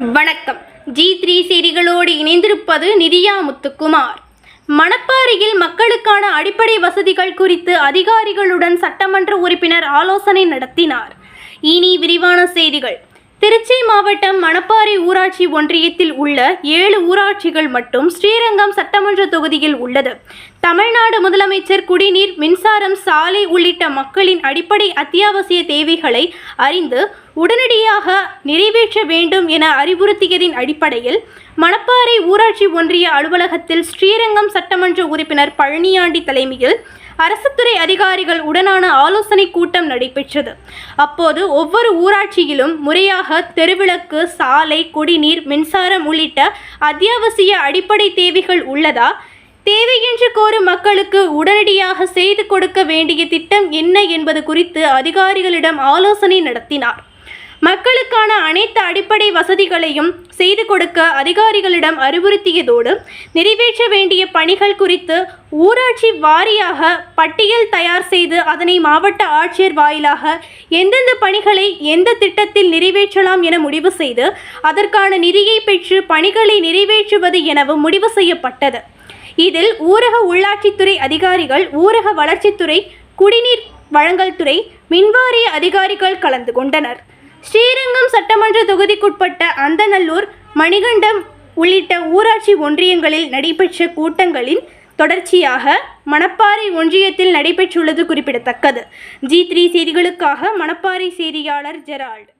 வணக்கம். G three செய்திகளோடு இணைந்திருப்பது நிதியா முத்துக்குமார். மணப்பாறையில் மக்களுக்கான அடிப்படை வசதிகள் குறித்து அதிகாரிகளுடன் சட்டமன்ற உறுப்பினர் ஆலோசனை நடத்தினார். இனி விரிவான செய்திகள். திருச்சி மாவட்டம் மணப்பாறை ஊராட்சி ஒன்றியத்தில் உள்ள ஏழு ஊராட்சிகள் மட்டும் ஸ்ரீரங்கம் சட்டமன்ற தொகுதியில் உள்ளது. தமிழ்நாடு முதலமைச்சர் குடிநீர் மின்சாரம் சாலை உள்ளிட்ட மக்களின் அடிப்படை அத்தியாவசிய தேவைகளை அறிந்து உடனடியாக நிறைவேற்ற வேண்டும் என அறிவுறுத்தியதின் அடிப்படையில் மணப்பாறை ஊராட்சி ஒன்றிய அலுவலகத்தில் ஸ்ரீரங்கம் சட்டமன்ற உறுப்பினர் பழனியாண்டி தலைமையில் அரசுத்துறை அதிகாரிகள் உடனான ஆலோசனை கூட்டம் நடைபெற்றது. அப்போது ஒவ்வொரு ஊராட்சியிலும் முறையாக தெருவிளக்கு சாலை குடிநீர் மின்சாரம் உள்ளிட்ட அத்தியாவசிய அடிப்படை தேவைகள் உள்ளதா? தேவையென்று கோரும் மக்களுக்கு உடனடியாக செய்து கொடுக்க வேண்டிய திட்டம் என்ன என்பது குறித்து அதிகாரிகளிடம் ஆலோசனை நடத்தினார். மக்களுக்கான அனைத்து அடிப்படை வசதிகளையும் செய்து கொடுக்க அதிகாரிகளிடம் அறிவுறுத்தியதோடு நிறைவேற்ற வேண்டிய பணிகள் குறித்து ஊராட்சி வாரியாக பட்டியல் தயார் செய்து அதனை மாவட்ட ஆட்சியர் வாயிலாக எந்தெந்த பணிகளை எந்த திட்டத்தில் நிறைவேற்றலாம் என முடிவு செய்து அதற்கான நிதியை பெற்று பணிகளை நிறைவேற்றுவது எனவும் முடிவு செய்யப்பட்டது. இதில் ஊரக உள்ளாட்சித்துறை அதிகாரிகள் ஊரக வளர்ச்சித்துறை குடிநீர் வழங்கல் துறை மின்வாரிய அதிகாரிகள் கலந்து கொண்டனர். ஸ்ரீரங்கம் சட்டமன்ற தொகுதிக்குட்பட்ட அந்தநல்லூர் மணிகண்டம் உள்ளிட்ட ஊராட்சி ஒன்றியங்களில் நடைபெற்ற கூட்டங்களின் தொடர்ச்சியாக மணப்பாறை ஒன்றியத்தில் நடைபெற்றுள்ளது குறிப்பிடத்தக்கது. ஜி த்ரீ செய்திகளுக்காக மணப்பாறை செய்தியாளர் ஜெரால்ட்.